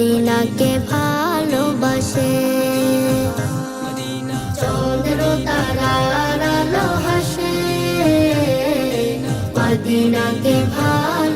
মদিনাকে ভালোবাসে। চন্দ্র তারার হাসে। মদিনাকে ভালো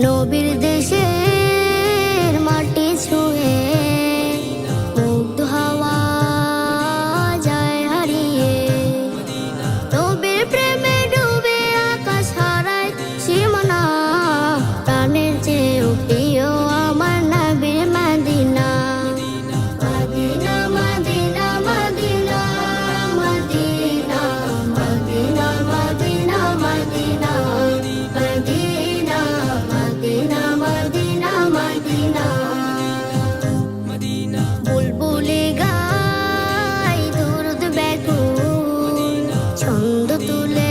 নবীর দেশে ছন্দ তুলে